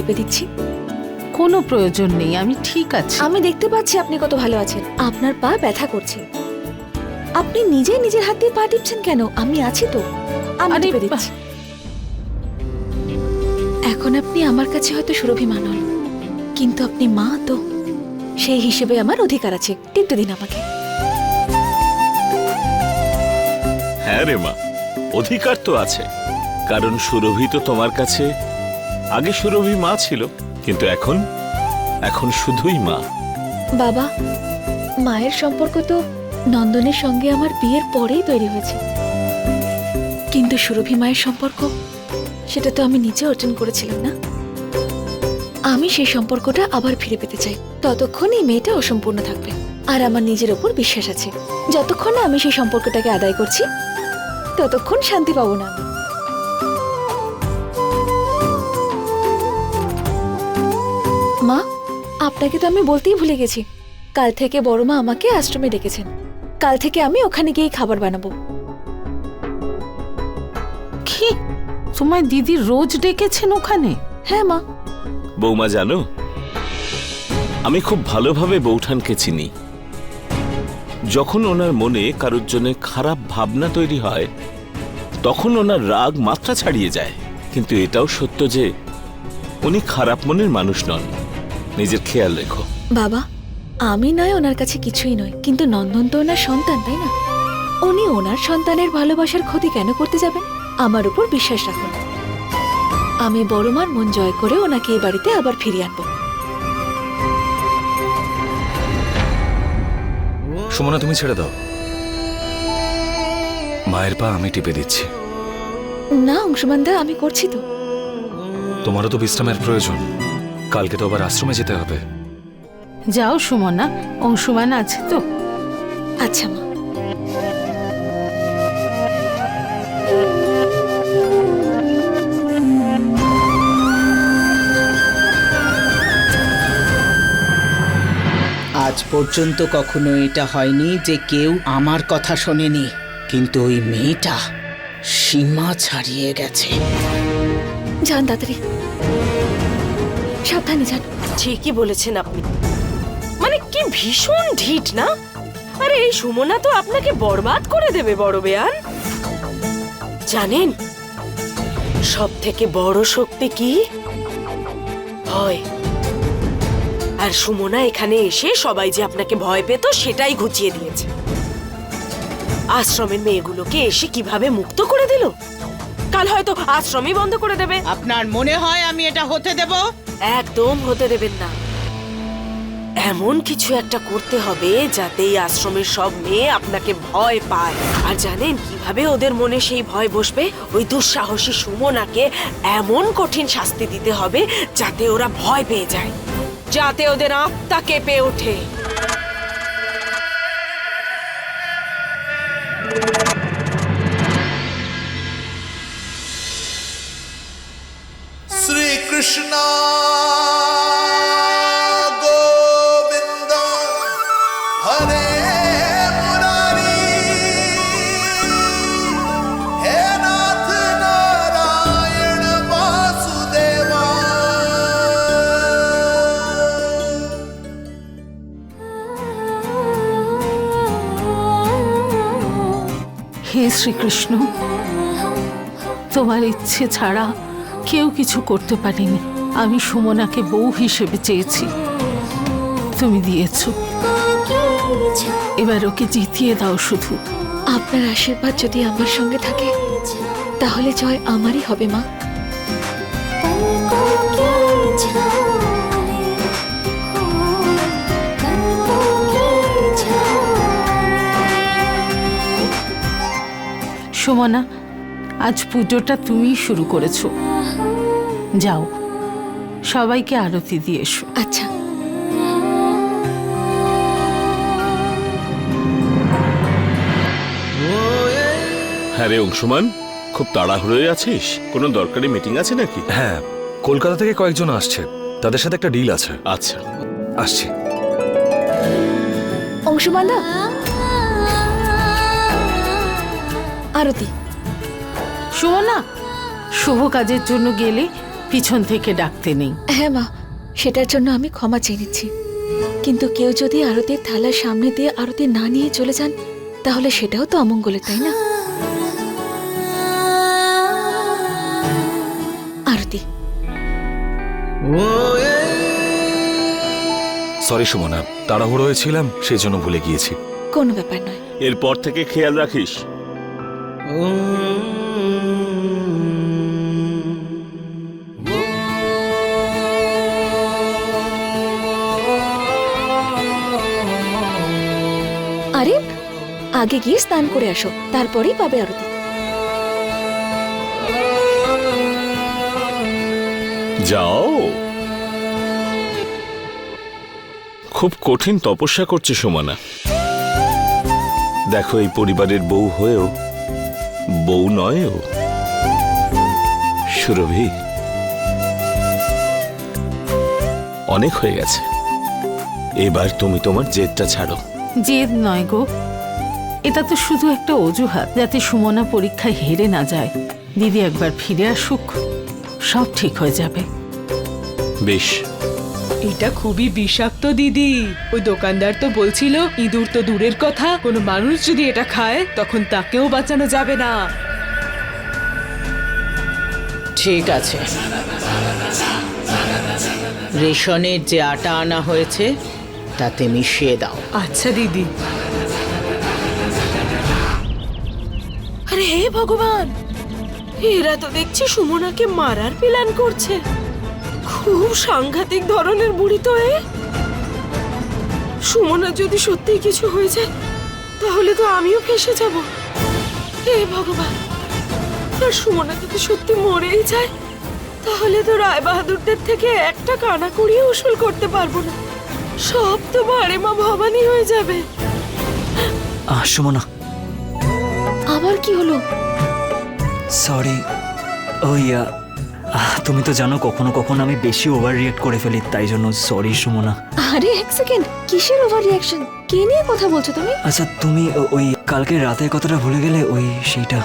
টিপে দিচ্ছি। কোনো প্রয়োজন নেই আমি ঠিক আছি। আমি দেখতে পাচ্ছি আপনি কত ভালো আছেন। আপনার পা ব্যথা করছে। আপনি নিজেই নিজের হাত দিয়ে পা টিপছেন কেন? আমি আছি তো। আমি আরে টিপে দিচ্ছি। এখন আপনি আমার কাছে হয়তো সুরভি মানল কিন্তু আপনি মা তো। সেই হিসেবে আমার অধিকার আছে। টিপতে দিন আমাকে। হ্যাঁ রে মা অধিকার তো আছে। কারণ সুরভি তো তোমার কাছে আগে সুরভি মা ছিল, কিন্তু এখন এখন শুধুই মা। বাবা, মায়ের সম্পর্ক তো নন্দনের সঙ্গে আমার বিয়ের পরেই তৈরি হয়েছে। কিন্তু সুরভি মায়ের সম্পর্ক, সেটা তো আমি নিজে অর্জন করেছিলাম না। আমি সেই সম্পর্কটা আবার ফিরে পেতে চাই। ততক্ষণ এই মেয়েটা অসম্পূর্ণ থাকবে। আর আমার নিজের ওপর বিশ্বাস আছে। যতক্ষণ না আমি সেই সম্পর্কটাকে আদায় করছি, ততক্ষণ শান্তি পাবো না আমি। মা আপনাকে তো আমি বলতেই ভুলে গেছি। কাল থেকে বড় মা আমাকে আশ্রমে ডেকেছেন। কাল থেকে আমি ওখানে গিয়ে খাবার বানাবো। কি? তোমায় দিদি রোজ ডেকেছেন ওখানে? হ্যাঁ মা। বৌমা জানো? আমি খুব ভালোভাবে বৌঠানকে চিনি। যখন ওনার মনে কারোর জন্য খারাপ ভাবনা তৈরি হয় তখন ওনার রাগ মাত্রা ছাড়িয়ে যায়। কিন্তু এটাও সত্য যে উনি খারাপ মনের মানুষ নন। নিজের খেয়াল রেখো। বাবা আমি নয় ওনার কাছে কিছুই নয় কিন্তু নন্দন তো ওনার সন্তান তাই না? উনি ওনার সন্তানের ভালোবাসার ক্ষতি কেন করতে যাবেন? আমার উপর বিশ্বাস রাখুন। আমি বড় মার মন জয় করে ওনাকে এই বাড়িতে আবার ফিরিয়ে আনব। সুমনা তুমি ছেড়ে দাও। মায়ের পা আমি টিপে দিচ্ছি। না অংশুমান দা আমি করছি তো। তোমারও তো বিশ্রামের প্রয়োজন। কালকে তো আবার আশ্রমে যেতে হবে। যাও সুমনা অংশুমান আছে তো। আচ্ছা মা। আজ পর্যন্ত কখনো এটা হয়নি যে কেউ আমার কথা শোনেনি। কিন্তু ওই মেয়েটা সীমা ছাড়িয়ে গেছে। যান তাড়াতাড়ি। সাবধানে যান। ঠিকই বলেছেন আপনি। মানে কি ভীষণ ঢিট না? আরে এই সুমনা তো আপনাকে বরবাদ করে দেবে বড় বেয়ান। জানেন সব থেকে বড় শক্তি কি? ভয়। আর সুমনা এখানে এসে সবাই যে আপনাকে ভয় পেত সেটাই ঘুচিয়ে দিয়েছে। আশ্রমের মেয়েগুলোকে এসে কীভাবে মুক্ত করে দিল? কাল হয়তো আশ্রমই বন্ধ করে দেবে। আপনার মনে হয় আমি এটা হতে দেব? একদম হতে দেবেন না। এমন কিছু একটা করতে হবে যাতে এই আশ্রমের সব মেয়ে আপনাকে ভয় পায়। আর জানেন কীভাবে ওদের মনে সেই ভয় বসবে? ওই দুঃসাহসী সুমনাকে এমন কঠিন শাস্তি দিতে হবে যাতে ওরা ভয় পেয়ে যায়। যাতে ওদের আত্মা কেঁপে ওঠে। শ্রীকৃষ্ণ। শ্রীকৃষ্ণ। তোমার ইচ্ছে ছাড়া কেউ কিছু করতে পারেনি। আমি সুমনাকে বউ হিসেবে চেয়েছি। তুমি দিয়েছ। এবার ওকে জিতিয়ে দাও শুধু। আপনার আশীর্বাদ যদি আমার সঙ্গে থাকে, তাহলে জয় আমারই হবে, মা। সুমনা আজ পুজোটা তুমিই শুরু করেছ। যাও সবাইকে আরতি দিয়ে এসো। আচ্ছা। হ্যাঁ রে অংশুমান খুব তাড়াহুড়োয় আছিস? কোনো দরকারি মিটিং আছে নাকি? হ্যাঁ কলকাতা থেকে কয়েকজন আসছে। তাদের সাথে একটা ডিল আছে। আচ্ছা। আসছি। অংশুমান দা আরতি। সুমনা শুভ কাজের জন্য গেলে পিছন থেকে ডাকতে নেই। হ্যাঁ মা সেটার জন্য আমি ক্ষমা চেয়ে নিচ্ছি। কিন্তু কেউ যদি আরতির থালার সামনে দিয়ে আরতি না নিয়ে চলে যান তাহলে সেটাও তো অমঙ্গলের তাই না? আরতি। সরি সুমনা তাড়াহুড়ো হয়েছিলাম সেই জন্য ভুলে গিয়েছি। কোনো ব্যাপার নয়। এরপর থেকে খেয়াল রাখিস আরে, আগে গিয়ে স্নান করে আসো, তারপরেই পাবে আরতি। যাও। খুব কঠিন তপস্যা করছে সোমানা। দেখো, এই পরিবারের বউ হয়েও বউ নয় ও। সুরভি অনেক হয়ে গেছে। এবার তুমি তোমার জেদটা ছাড়ো। জেদ নয় গো। এটা তো শুধু একটা অজুহাত যাতে সুমনা পরীক্ষায় হেরে না যায়। দিদি একবার ফিরে আসুক সব ঠিক হয়ে যাবে। বেশ। এটা খুবই বিষাক্ত দিদি। ওই দোকানদার তো বলছিল ইঁদুর তো দূরের কথা। কোনো মানুষ যদি এটা খায় তখন তাকেও বাঁচানো যাবে না। ঠিক আছে। রেশনের যে আটা আনা হয়েছে তাতে মিশিয়ে দাও। আচ্ছা দিদি। আরে হে ভগবান! এরা তো দেখছি সুমনাকে মারার প্ল্যান করছে। খুব সাংঘাতিক ধরনের বুড়ি তো এ? সুমনার যদি সত্যি কিছু হয়ে যায় তাহলে তো আমিও ফেসে যাব। হে ভগবান আর সুমনা যদি সত্যি মরেই যায় তাহলে তো রায় বাহাদুরদের থেকে একটা কানা করিয়ে উসুল করতে পারব না। সব তো বারে মা ভবানী হয়ে যাবে। আহ সুমনা। আবার কি হলো? সরি ওই আহ, আহ, তুমি তো জানো কখনো কখনো আমি বেশি ওভার রিয়েক্ট করে ফেলি তাই জন্য সরি সুমনা। আরে এক সেকেন্ড কিসের ওভার রিয়াকশন কে নিয়ে কথা বলছো তুমি? আচ্ছা তুমি ও- ওই কালকে রাতের কথাটা ভুলে গেলে ওই সেইটা।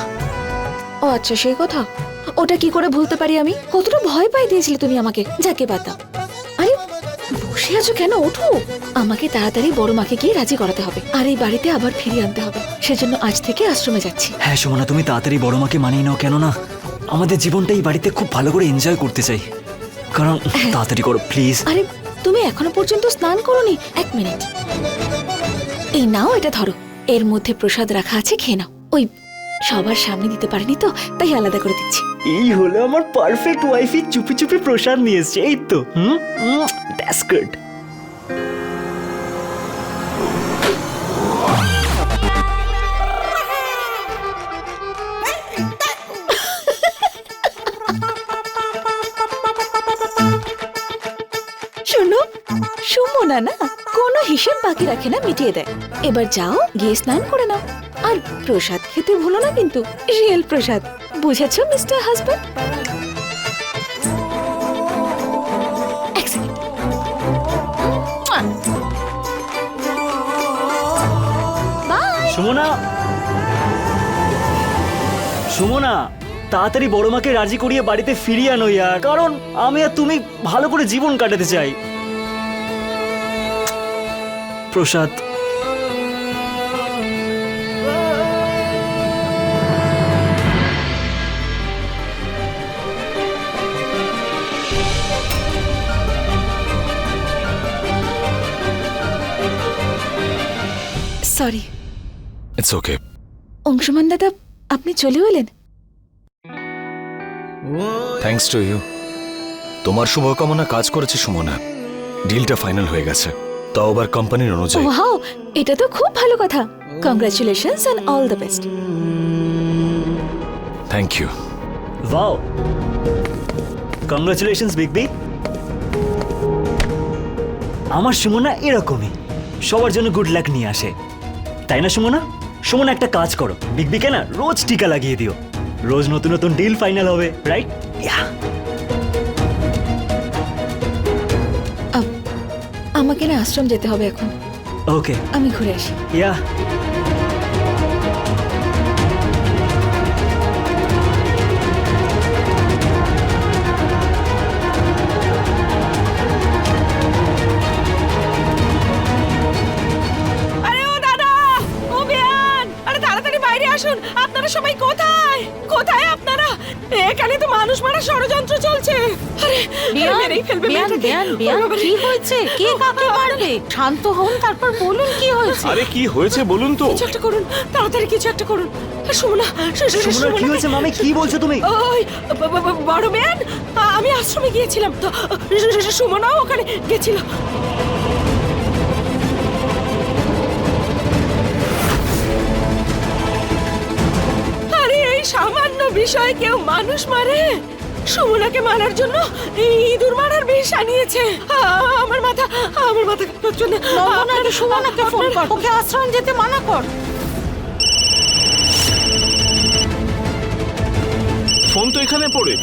ও আচ্ছা সেই কথা? ওটা কি করে ভুলতে পারি আমি? কতটা ভয় পাই দিয়েছিলে তুমি আমাকে যাকে দাও। আরে বসে আছো কেন? ওঠো। আমাকে তাড়াতাড়ি বড় মাকে গিয়ে রাজি করাতে হবে আর এই বাড়িতে আবার ফিরিয়ে আনতে হবে। সেজন্য আজ থেকে আশ্রমে যাচ্ছি। হ্যাঁ সুমনা তুমি তাড়াতাড়ি বড় মাকে মানিয়ে নাও কেননা আমাদের জীবনটা এই বাড়িতে খুব ভালো করে এনজয় করতে চাই। কারণ তাড়াতাড়ি করো প্লিজ আরে তুমি এখনও পর্যন্ত স্নান করোনি? এক মিনিট। এই নাও এটা ধরো। এর মধ্যে প্রসাদ রাখা আছে খেয়ে নাও। ওই সবার সামনে দিতে পারিনি তো তাই আলাদা করে দিচ্ছি। এই হলো আমার পারফেক্ট ওয়াইফি চুপি চুপি প্রসাদ নিয়ে এসছে এই তো। হুম? দ্যাটস গুড সুমনা না, কোনো হিসেব বাকি রাখে না, মিটিয়ে দেয়। এবার যাও, গিয়ে স্নান করে নাও। আর প্রসাদ খেতে ভুলো না কিন্তু, রিয়েল প্রসাদ। বুঝেছ, মিস্টার হাজব্যান্ড সুমনা। সুমনা, তাড়াতাড়ি বড় মাকে রাজি করিয়ে বাড়িতে ফিরিয়ে আনো ইয়ার। কারণ আমি আর তুমি ভালো করে জীবন কাটাতে চাই। প্রসাদ সরি ইটস ওকে অংশমান দাদা আপনি চলে এলেন? থ্যাঙ্কস টু ইউ তোমার শুভকামনা কাজ করেছে সুমনা। ডিলটা ফাইনাল হয়ে গেছে। তাও আবার কোম্পানির অনুযায়ী। ওয়াও এটা তো খুব ভালো কথা। Congratulations and all the best thank you wow congratulations big B আমার সুমনা এরকমই। সবার জন্য গুড লাক নিয়ে আসে। তাই না সুমনা? সুমনা একটা কাজ করো। বিগ বিকে না রোজ টিকা লাগিয়ে দিও। রোজ নতুন নতুন ডিল ফাইনাল হবে রাইট ইয়া আমাকে না আশ্রম যেতে হবে এখন। ওকে আমি ঘুরে আসি। ইয়া বেয়ান। বেয়ান বেয়ান কি হয়েছে? কে কাকে মারবে? শান্ত হন তারপর বলুন কি হয়েছে। আরে কি হয়েছে বলুন তো? কিছু একটা করুন তাড়াতাড়ি কিছু একটা করুন। সুমনা সু- সু- সুমনার কি হয়েছে মামি? কি বলছো তুমি? ওই বড় বেন আমি আশ্রমে গিয়েছিলাম তো। সুমনাও ওখানে গেছিল। আরে এই সামান্য বিষয়ে কেউ মানুষ মারে? সুমনাকে মারার জন্য ইঁদুর মারার বিষ আনিয়েছে। আমার মাথা আমার মাথা প্রচণ্ড নন্দনাকে সুমনাকে ফোন কর। ওকে আশ্রম যেতে মানা কর। ফোন তো এখানে পড়ে।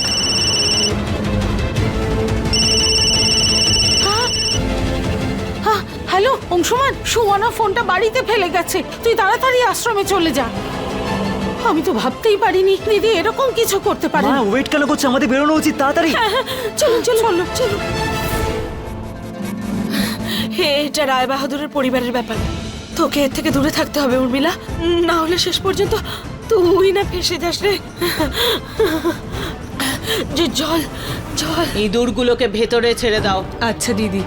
হ্যাঁ হ্যালো অংশুমান সুমনা ফোনটা বাড়িতে ফেলে গেছে। তুই তাড়াতাড়ি আশ্রমে চলে যা। আমি তো ভাবতেই পারিনি। দিদি এরকম কিছু করতে পারে মা ওয়েট কেন করছে? আমাদের বেরোনো উচিত তাড়াতাড়ি। চলুন চলুন। চলুন চলুন। হে এটা রায় বাহাদুরের পরিবারের ব্যাপার। তোকে এর থেকে দূরে থাকতে হবে উর্মিলা। না হলে শেষ পর্যন্ত তুই না ফেসে যাস রে। যে জল জল। ইঁদুরগুলোকে ভেতরে ছেড়ে দাও। আচ্ছা দিদি।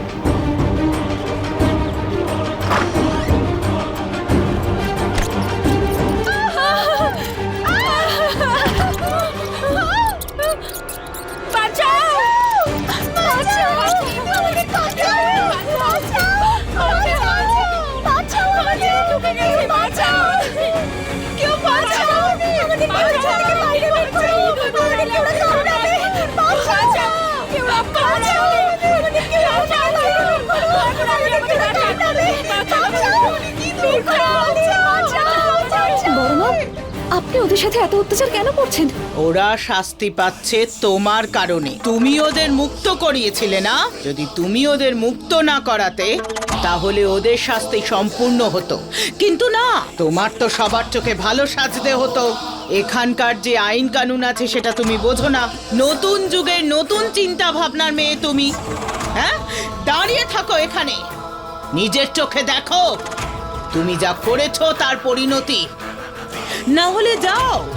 আপনি ওদের সাথে এত অত্যাচার কেন করছেন? ওরা শাস্তি পাচ্ছে তোমার কারণে। তুমি ওদের মুক্ত করিয়েছিলে না? যদি তুমি ওদের মুক্ত না করাতে তাহলে ওদের শাস্তি সম্পূর্ণ হতো। কিন্তু না! তোমার তো সবার চোখে ভালো সাজতে হতো। এখানকার যে আইন কানুন আছে সেটা তুমি বোঝো না। নতুন যুগের নতুন চিন্তা ভাবনার মেয়ে তুমি। হ্যাঁ? দাঁড়িয়ে থাকো এখানে। নিজের চোখে দেখো। তুমি যা করেছ তার পরিণতি। না হলে যাও।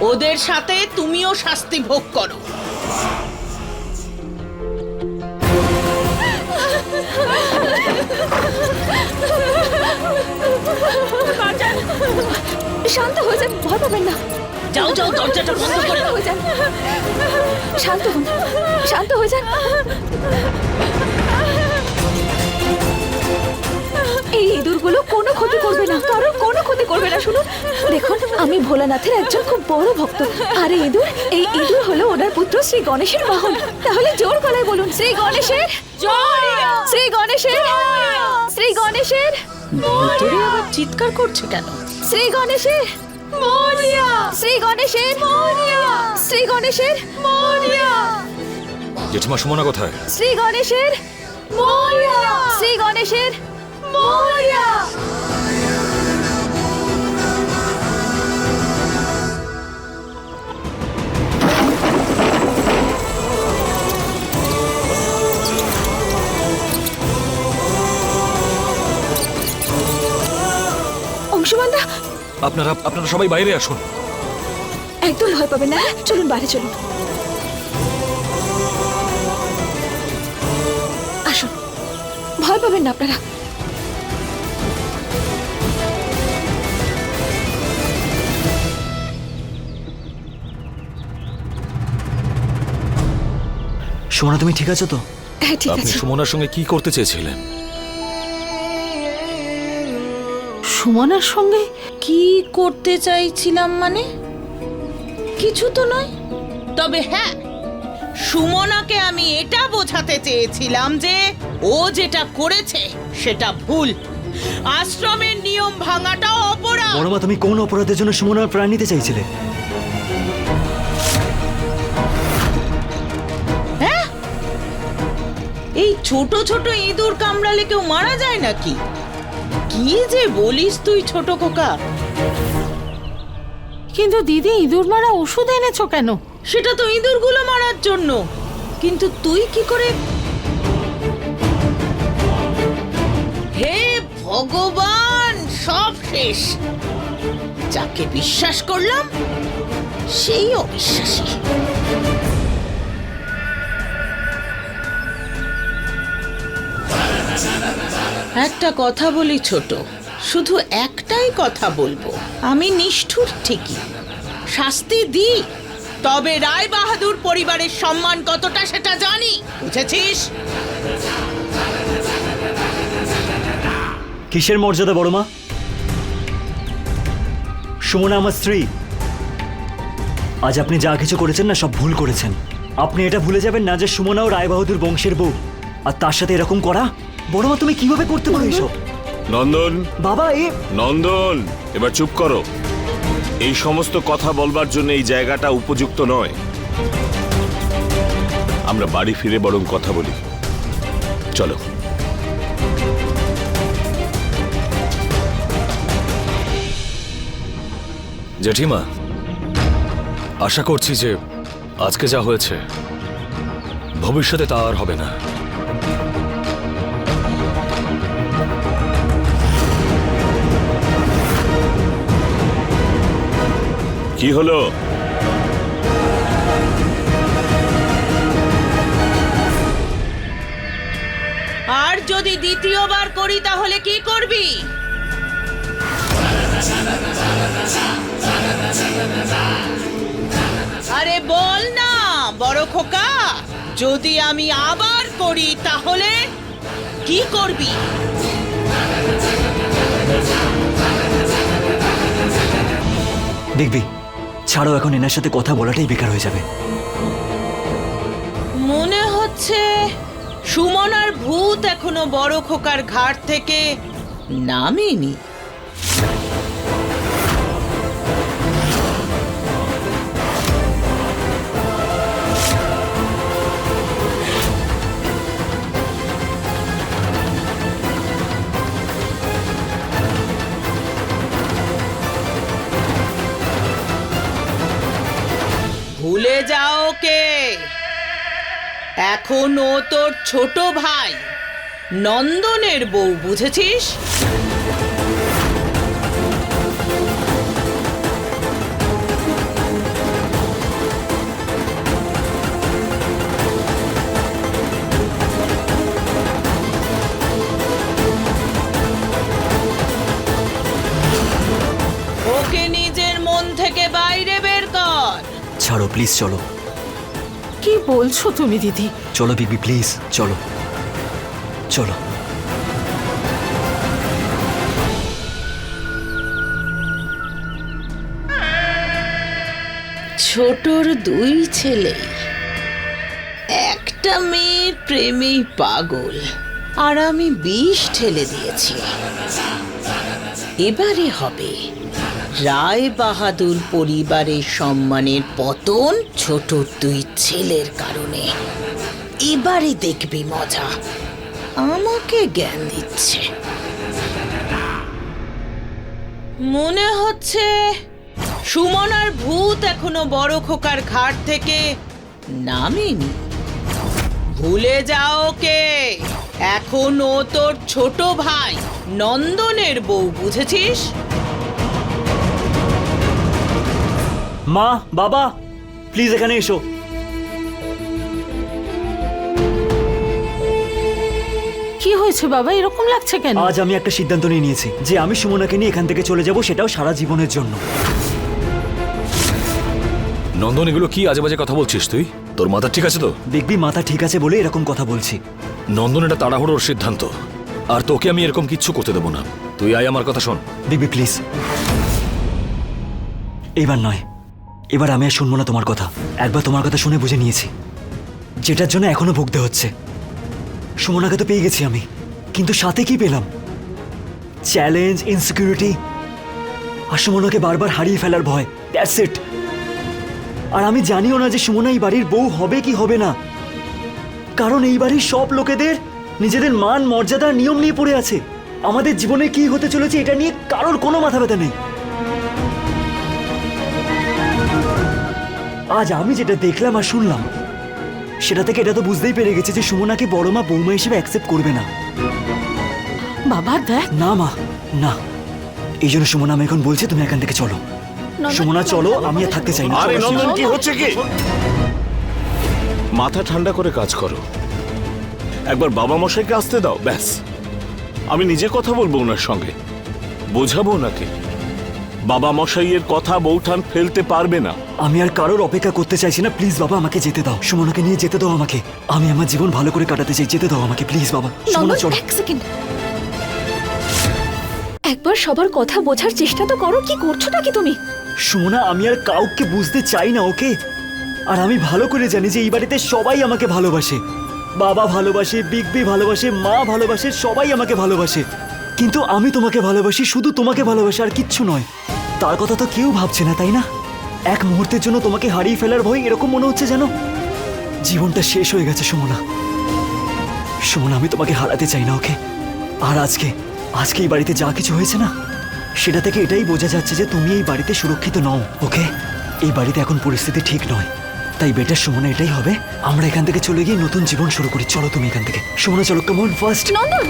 ওদের সাথে তুমিও শাস্তি ভোগ করো। শান্ত হয়ে যান ভয় পাবেন না। যাও যাও দরজাটা বন্ধ করে শান্ত দাও। হয়ে যান। শান্ত হন শান্ত হয়ে যান। এই ইঁদুরগুলো কোনো ক্ষতি করবে না কারণ কোনো ক্ষতি করবে না শুনুন। দেখুন আমি ভোলানাথের একজন খুব বড় ভক্ত। আর এই ইঁদুর এই ইঁদুর হলো ওনার পুত্র শ্রী গণেশের বাহন। তাহলে জোর গলায় বলুন শ্রী গণেশের শ্রী গণেশের শ্রী গণেশের। চিৎকার করছে কেন? শ্রী গণেশের শ্রী গণেশের শ্রী গণেশের জেঠিমা সুমনা কোথায়? শ্রী গণেশের শ্রী গণেশের অংশমানদা আপনারা আপনারা সবাই বাইরে আসুন। একদম ভয় পাবেন না? চলুন বাইরে চলুন। আসুন। ভয় পাবেন না আপনারা। সুমনা তুমি ঠিক আছো তো? হ্যাঁ ঠিক আপনি আছে। সুমনার সঙ্গে কি করতে চেয়েছিলেন? সুমনার সঙ্গে কি করতে চাইছিলাম মানে? কিছু তো নয়। তবে হ্যাঁ সুমনাকে আমি এটা বোঝাতে চেয়েছিলাম যে ও যেটা করেছে সেটা ভুল। আশ্রমের নিয়ম ভাঙাটা অপরাধ। বড় মা তুমি কোন অপরাধের জন্য সুমনার প্রাণ নিতে চাইছিলে? এই ছোট ছোট ইঁদুর কামড়ালে কেউ মারা যায় নাকি? কি যে বলিস তুই ছোট খোকা? কিন্তু দিদি ইঁদুর মারা ওষুধ এনেছো কেন? সেটা তো ইঁদুরগুলো মারার জন্য। কিন্তু তুই কি করে? হে ভগবান সব শেষ। যাকে বিশ্বাস করলাম সেই অবিশ্বাসী। একটা কথা বলি ছোট। শুধু একটাই কথা বলব। আমি নিষ্ঠুর ঠিকই। শাস্তি দিই। তবে রায় বাহাদুর পরিবারের সম্মান কতটা সেটা জানি। বুঝেছিস? কিসের মর্যাদা বড় মা? সুমনা আমার স্ত্রী। আজ আপনি যা কিছু করেছেন না সব ভুল করেছেন। আপনি এটা ভুলে যাবেন না যে সুমনাও রায় বাহাদুর বংশের বউ। আর তার সাথে এরকম করা? বড় মা তুমি কীভাবে করতে পারো এসব? নন্দন? বাবা এ নন্দন এবার চুপ করো। এই সমস্ত কথা বলবার জন্য এই জায়গাটা উপযুক্ত নয়। আমরা বাড়ি ফিরে বরং কথা বলি। চলো। জেঠিমা আশা করছি যে আজকে যা হয়েছে ভবিষ্যতে তা আর হবে না। কি হলো? আর যদি দ্বিতীয়বার করি তাহলে কি করবি? আরে বল না বড় খোকা। যদি আমি আবার করি তাহলে কি করবি? দেখবি ছাড়ো এখন এনার সাথে কথা বলাটাই বেকার হয়ে যাবে। মনে হচ্ছে সুমনার ভূত এখনও বড় খোকার ঘাট থেকে নামেনি। ভুলে যাও কে? এখন তোর ছোট ভাই নন্দনের বউ বুঝেছিস? প্লিজ চলো। কি বলছো তুমি দিদি? চলো বিগবি প্লিজ চলো। চলো। ছোটর দুই ছেলে। একটা মেয়ের প্রেমেই পাগল আর আমি বিষ ঠেলে দিয়েছি। এবারে হবে রায় বাহাদুর পরিবারের সম্মানের পতন ছোট দুই ছেলের কারণে। এবারে দেখবি মজা। আমাকে জ্ঞান দিচ্ছে। মনে হচ্ছে সুমনার ভূত এখনও বড় খোকার ঘাট থেকে নামেনি। ভুলে যাও কে? এখন ও তোর ছোট ভাই নন্দনের বউ, বুঝেছিস? মা বাবা প্লিজ এখানে এসো। কি হয়েছে বাবা? এরকম লাগছে কেন? আজ আমি একটা সিদ্ধান্ত নিয়ে নিয়েছি যে আমি সুমনাকে নিয়ে এখান থেকে চলে যাব সেটাও সারা জীবনের জন্য। নন্দন এগুলো কি আজে বাজে কথা বলছিস তুই? তোর মাথা ঠিক আছে তো? দেখবি মাথা ঠিক আছে বলে এরকম কথা বলছি। নন্দন এটা তাড়াহুড়োর সিদ্ধান্ত। আর তোকে আমি এরকম কিচ্ছু করতে দেবো না। তুই আয় আমার কথা শোন। দেখবি প্লিজ এবার নয়। এবার আমি আর শুনব না তোমার কথা। একবার তোমার কথা শুনে বুঝে নিয়েছি। যেটার জন্য এখনও ভুগতে হচ্ছে। সুমনাকে তো পেয়ে গেছি আমি। কিন্তু সাথে কি পেলাম? চ্যালেঞ্জ ইনসিকিউরিটি আর সুমনাকে বারবার হারিয়ে ফেলার ভয়। দ্যাটস ইট আর আমি জানিও না যে সুমনা এই বাড়ির বউ হবে কি হবে না। কারণ এই বাড়ির সব লোকেদের নিজেদের মান মর্যাদা নিয়ম নিয়ে পড়ে আছে। আমাদের জীবনে কি হতে চলেছে এটা নিয়ে কারোর কোনো মাথা ব্যথা নেই। আজ আমি যেটা দেখলাম আর শুনলাম সেটা থেকে এটা তো বুঝতেই পেরে গেছে যে সুমনাকে বড় মা বৌমা হিসেবে অ্যাকসেপ্ট করবে না। বাবা দেখ। না মা না। এই জন্য সুমনা আমি এখন বলছি তুমি এখান থেকে চলো। সুমনা চলো আমি আর থাকতে চাই না আরে নন্দন সুমনা। কি হচ্ছে কি? মাথা ঠান্ডা করে কাজ করো। একবার বাবা মশাইকে আসতে দাও ব্যাস। আমি নিজে কথা বলব ওনার সঙ্গে। বোঝাবো ওনাকে। বাবা মশাইয়ের কথা বৌঠান ফেলতে পারবে না। আমি আর কারোর অপেক্ষা করতে চাইছি না। প্লিজ বাবা আমাকে যেতে দাও। সুমনাকে নিয়ে যেতে দাও আমাকে। আমি আমার জীবন ভালো করে কাটাতে চাই। যেতে দাও আমাকে প্লিজ বাবা। সুমনা চলো। এক সেকেন্ড। একবার সবার কথা বোঝার চেষ্টা তো করো। কি করছোটা কি তুমি? সুমনা আমি আর কাউকে বুঝতে চাই না ওকে? আর আমি ভালো করে জানি যে এই বাড়িতে সবাই আমাকে ভালোবাসে। বাবা ভালোবাসে বিগ বি ভালোবাসে মা ভালোবাসে সবাই আমাকে ভালোবাসে। কিন্তু আমি তোমাকে ভালোবাসি, শুধু তোমাকে ভালোবাসি আর কিচ্ছু নয়। তার কথা তো কেউ ভাবছে না, তাই না? এক মুহূর্তের জন্য তোমাকে হারিয়ে ফেলার ভয় এরকম মনে হচ্ছে যেন? জীবনটা শেষ হয়ে গেছে, সুমনা। সুমনা, আমি তোমাকে হারাতে চাই না, ওকে? আর আজকে আজকে এই বাড়িতে যা কিছু হয়েছে না, সেটা থেকে এটাই বোঝা যাচ্ছে যে তুমি এই বাড়িতে সুরক্ষিত নও, ওকে? এই বাড়িতে এখন পরিস্থিতি ঠিক নয়। তাই বেটার সুমনা, এটাই হবে। আমরা এখান থেকে চলে গিয়ে নতুন জীবন শুরু করি। চলো তুমি এখান থেকে। সুমনা, চলো কেমন ফার্স্ট নন্দন!